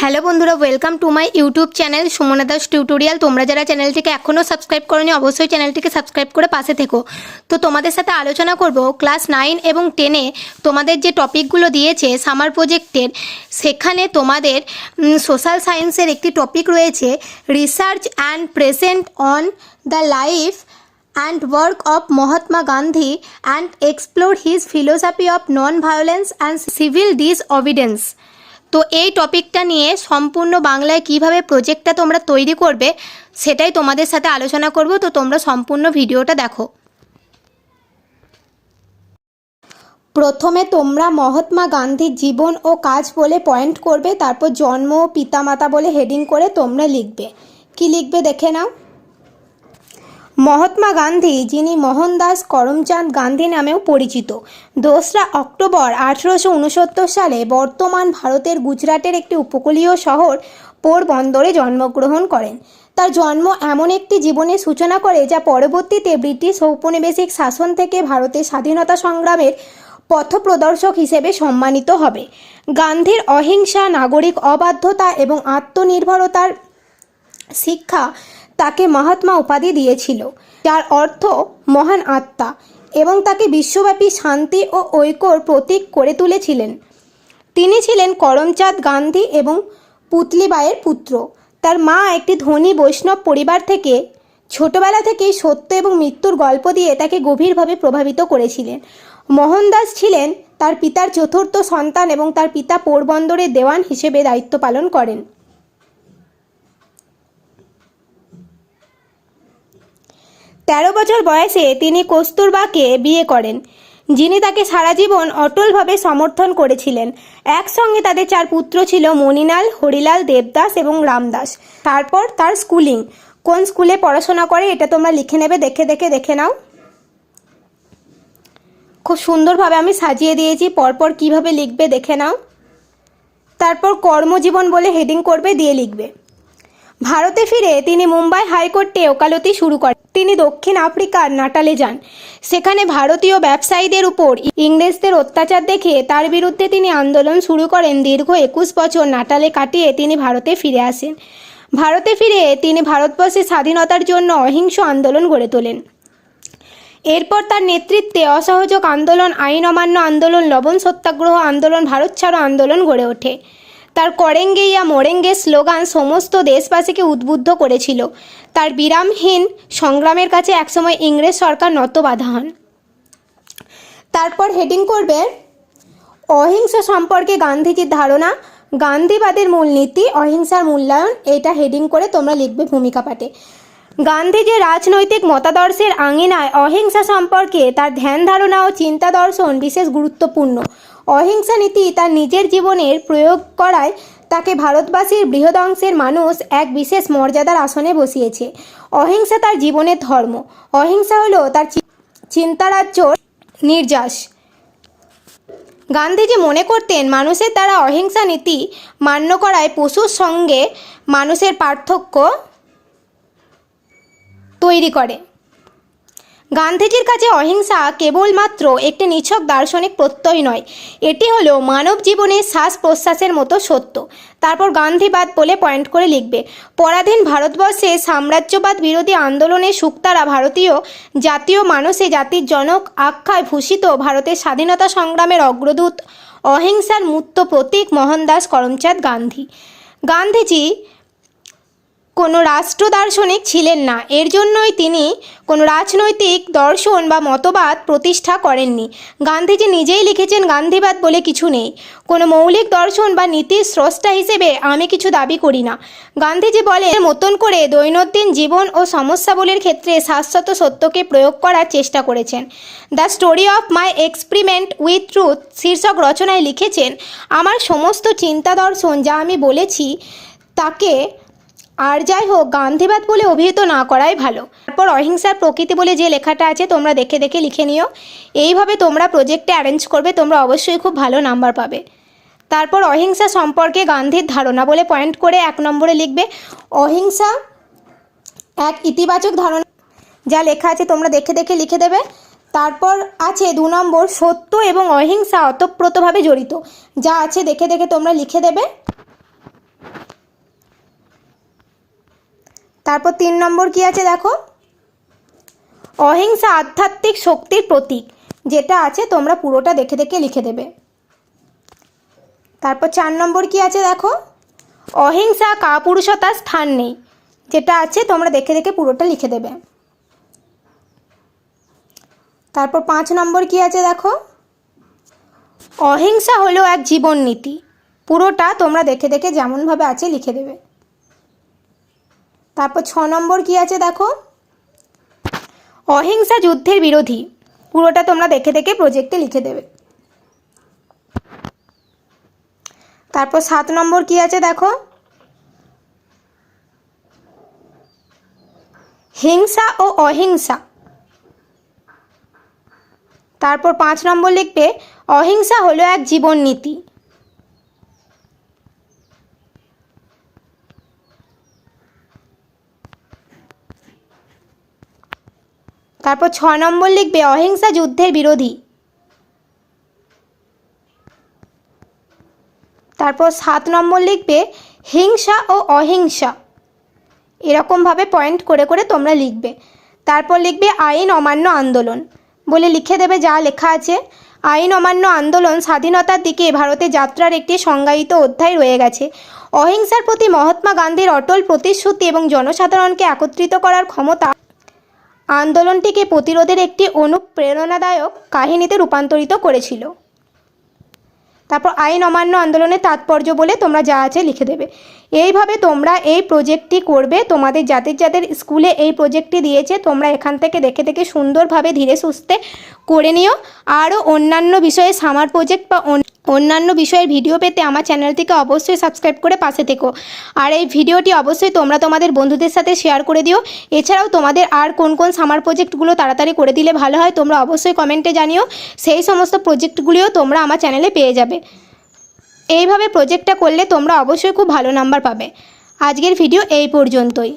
Hello বন্ধুরা welcome to my YouTube channel Sumana Das tutorial তোমরা যারা চ্যানেলটিকে এখনও সাবস্ক্রাইব করনি, অবশ্যই চ্যানেলটিকে সাবস্ক্রাইব করে পাশে থেকো তো তোমাদের সাথে আলোচনা করব ক্লাস নাইন এবং টেনে তোমাদের যে টপিকগুলো দিয়েছে সামার প্রজেক্টের সেখানে তোমাদের সোশ্যাল সায়েন্সের একটি টপিক রয়েছে research and present on the life and work of Mahatma Gandhi and explore his philosophy of non-violence and civil disobedience. তো এই টপিকটা নিয়ে সম্পূর্ণ বাংলায় কীভাবে প্রজেক্টটা তোমরা তৈরি করবে, সেটাই তোমাদের সাথে আলোচনা করব। তো তোমরা সম্পূর্ণ ভিডিওটা দেখো। প্রথমে তোমরা মহাত্মা গান্ধীর জীবন ও কাজ বলে পয়েন্ট করবে, তারপর জন্ম ও পিতামাতা বলে হেডিং করে তোমরা লিখবে। কি লিখবে দেখে নাও। মহাত্মা গান্ধী, যিনি মোহনদাস করমচাঁদ গান্ধী নামেও পরিচিত। দোসরা অক্টোবর আঠেরোশো উনসত্তর সালে বর্তমান ভারতের গুজরাটের একটি উপকূলীয় শহর পোরবন্দরে জন্মগ্রহণ করেন। তার জন্ম এমন একটি জীবনের সূচনা করে যা পরবর্তীতে ব্রিটিশ ঔপনিবেশিক শাসন থেকে ভারতের স্বাধীনতা সংগ্রামের পথপ্রদর্শক হিসেবে সম্মানিত হবে। গান্ধীর অহিংসা, নাগরিক অবাধ্যতা এবং আত্মনির্ভরতার শিক্ষা তাকে মহাত্মা উপাধি দিয়েছিল, যার অর্থ মহান আত্মা, এবং তাকে বিশ্বব্যাপী শান্তি ও ঐক্যর প্রতীক করে তুলেছিলেন। তিনি ছিলেন করমচাঁদ গান্ধী এবং পুতলিবাইয়ের পুত্র। তার মা একটি ধনী বৈষ্ণব পরিবার থেকে ছোটবেলা থেকেই সত্য এবং মৃত্যুর গল্প দিয়ে তাকে গভীরভাবে প্রভাবিত করেছিলেন। মোহনদাস ছিলেন তার পিতার চতুর্থ সন্তান এবং তার পিতা পোরবন্দরের দেওয়ান হিসেবে দায়িত্ব পালন করেন। তেরো বছর বয়সে তিনি কস্তুরবাকে বিয়ে করেন, যিনি তাকে সারা জীবন অটলভাবে সমর্থন করেছিলেন। একসঙ্গে তাদের চার পুত্র ছিল মণিলাল, হরিলাল, দেবদাস এবং রামদাস। তারপর তার স্কুলিং। কোন স্কুলে পড়াশোনা করে এটা তোমরা লিখে নেবে, দেখে দেখে দেখে নাও। খুব সুন্দরভাবে আমি সাজিয়ে দিয়েছি, পরপর কীভাবে লিখবে দেখে নাও। তারপর কর্মজীবন বলে হেডিং করবে, দিয়ে লিখবে। ভারতে ফিরে তিনি মুম্বাই হাইকোর্টে ওকালতি শুরু করেন। তিনি দক্ষিণ আফ্রিকার নাটালে যান। সেখানে ভারতীয় ব্যবসায়ীদের উপর ইংরেজদের অত্যাচার দেখে তার বিরুদ্ধে তিনি আন্দোলন শুরু করেন। দীর্ঘ একুশ বছর নাটালে কাটিয়ে তিনি ভারতে ফিরে আসেন। ভারতে ফিরে তিনি ভারতবর্ষের স্বাধীনতার জন্য অহিংস আন্দোলন গড়ে তোলেন। এরপর তার নেতৃত্বে অসহযোগ আন্দোলন, আইন অমান্য আন্দোলন, লবণ সত্যাগ্রহ আন্দোলন, ভারত ছাড়ো আন্দোলন গড়ে ওঠে। তার করেঙ্গে ইয়া মরেঙ্গে স্লোগান সমস্ত দেশবাসীকে উদ্বুদ্ধ করেছিল। তার বিরামহীন সংগ্রামের কাছে একসময় ইংরেজ সরকার নত বাধা হন। তারপর হেডিং করবে অহিংস সম্পর্কে গান্ধীজির ধারণা। গান্ধীবাদের মূলনীতি, অহিংসার মূল্যায়ন এটা হেডিং করে তোমরা লিখবে ভূমিকা পাঠে। গান্ধীজির রাজনৈতিক মতাদর্শের আঙিনায় অহিংসা সম্পর্কে তার ধ্যান ধারণা ও চিন্তা দর্শন বিশেষ গুরুত্বপূর্ণ। অহিংসা নীতি তার নিজের জীবনের প্রয়োগ করায় তাকে ভারতবাসীর বৃহৎ অংশের মানুষ এক বিশেষ মর্যাদার আসনে বসিয়েছে। অহিংসা তার জীবনের ধর্ম। অহিংসা হলো তার চিন্তারাজ্য নির্যাস। গান্ধীজি মনে করতেন মানুষের দ্বারা অহিংসা নীতি মান্য করায় পশুর সঙ্গে মানুষের পার্থক্য তৈরি করে। গান্ধীজির কাছে অহিংসা কেবলমাত্র একটি নিছক দার্শনিক প্রত্যয় নয়, এটি হলো মানব জীবনের শ্বাস প্রশ্বাসের মতো সত্য। তারপর গান্ধীবাদ বলে পয়েন্ট করে লিখবে, পরাধীন ভারতবর্ষে সাম্রাজ্যবাদ বিরোধী আন্দোলনের সুক্তারা ভারতীয় জাতীয় মানুষে জাতির জনক আখ্যায় ভূষিত ভারতের স্বাধীনতা সংগ্রামের অগ্রদূত অহিংসার মূর্ত প্রতীক মোহনদাস করমচাঁদ গান্ধী। গান্ধীজি কোনো রাষ্ট্র দার্শনিক ছিলেন না। এর জন্যই তিনি কোনো রাজনৈতিক দর্শন বা মতবাদ প্রতিষ্ঠা করেননি। গান্ধীজি নিজেই লিখেছেন, গান্ধীবাদ বলে কিছু নেই। কোনো মৌলিক দর্শন বা নীতির স্রষ্টা হিসেবে আমি কিছু দাবি করি না। গান্ধীজি বলেন মতন করে দৈনন্দিন জীবন ও সমস্যাবলীর ক্ষেত্রে শাশ্বত সত্যকে প্রয়োগ করার চেষ্টা করেছেন। The story of my experiment with truth শীর্ষক রচনায় লিখেছেন, আমার সমস্ত চিন্তা দর্শন যা আমি বলেছি তাকে আর যাই হোক, গান্ধীবাদ বলে অভিহিত না করাই ভালো। তারপর অহিংসার প্রকৃতি বলে যে লেখাটা আছে, তোমরা দেখে দেখে লিখে নিও। এইভাবে তোমরা প্রজেক্টে অ্যারেঞ্জ করবে, তোমরা অবশ্যই খুব ভালো নাম্বার পাবে। তারপর অহিংসা সম্পর্কে গান্ধীর ধারণা বলে পয়েন্ট করে এক নম্বরে লিখবে, অহিংসা এক ইতিবাচক ধারণা যা লেখা আছে, তোমরা দেখে দেখে লিখে দেবে। তারপর আছে দু নম্বর, সত্য এবং অহিংসা অতপ্রতভাবে জড়িত। যা আছে, দেখে দেখে তোমরা লিখে দেবে। তারপর তিন নম্বর কি আছে দেখো? অহিংসা আধ্যাত্মিক শক্তির প্রতীক, যেটা আছে তোমরা পুরোটা দেখে দেখে লিখে দেবে। তারপর চার নম্বর কি আছে দেখো? অহিংসা কাপুরুষতার স্থান নেই, যেটা আছে তোমরা দেখে দেখে পুরোটা লিখে দেবে। তারপর পাঁচ নম্বর কি আছে দেখো? অহিংসা হলো এক জীবন নীতি, পুরোটা তোমরা দেখে দেখে যেমনভাবে আছে লিখে দেবে। তারপর ছ নম্বর কি আছে দেখো? অহিংসা যুদ্ধের বিরোধী। পুরোটা তোমরা দেখে দেখে প্রজেক্টে লিখে দেবে। তারপর সাত নম্বর কি আছে দেখো? হিংসা ও অহিংসা। তারপর পাঁচ নম্বর লিখবে, অহিংসা হলো এক জীবন নীতি। তারপর ছ নম্বর লিখবে, অহিংসা যুদ্ধের বিরোধী। তারপর সাত নম্বর লিখবে, হিংসা ও অহিংসা। এরকমভাবে পয়েন্ট করে করে তোমরা লিখবে। তারপর লিখবে, আইন অমান্য আন্দোলন। বলে লিখে দেবে যা লেখা আছে। আইন অমান্য আন্দোলন স্বাধীনতার দিকে ভারতে যাত্রার একটি সংজ্ঞায়িত অধ্যায় রয়ে গেছে। অহিংসার প্রতি মহাত্মা গান্ধীর অটল প্রতিশ্রুতি এবং জনসাধারণকে একত্রিত করার ক্ষমতা আন্দোলনটিকে প্রতিরোধের একটি অনুপ্রেরণাদায়ক কাহিনীতে রূপান্তরিত করেছিল। তারপর আইন অমান্য আন্দোলনের তাৎপর্য বলে তোমরা যা আছে লিখে দেবে। এইভাবে তোমরা এই প্রজেক্টটি করবে, তোমাদের যাদের যাদের স্কুলে এই প্রজেক্টটি দিয়েছে, তোমরা এখান থেকে দেখে দেখে সুন্দরভাবে ধীরে সুস্থে করে নিও। আরও অন্যান্য বিষয়ে সামার প্রজেক্ট বা অন্যান্য বিষয়ের ভিডিও পেতে আমার চ্যানেলটিকে অবশ্যই সাবস্ক্রাইব করে পাশে থেকো। আর এই ভিডিওটি অবশ্যই তোমরা তোমাদের বন্ধুদের সাথে শেয়ার করে দিও। এছাড়াও তোমাদের আর কোন কোন সামার প্রজেক্টগুলো তাড়াতাড়ি করে দিলে ভালো হয়, তোমরা অবশ্যই কমেন্টে জানিও। সেই সমস্ত প্রজেক্টগুলিও তোমরা আমার চ্যানেলে পেয়ে যাবে। এইভাবে প্রজেক্টটা করলে তোমরা অবশ্যই খুব ভালো নাম্বার পাবে। আজকের ভিডিও এই পর্যন্তই।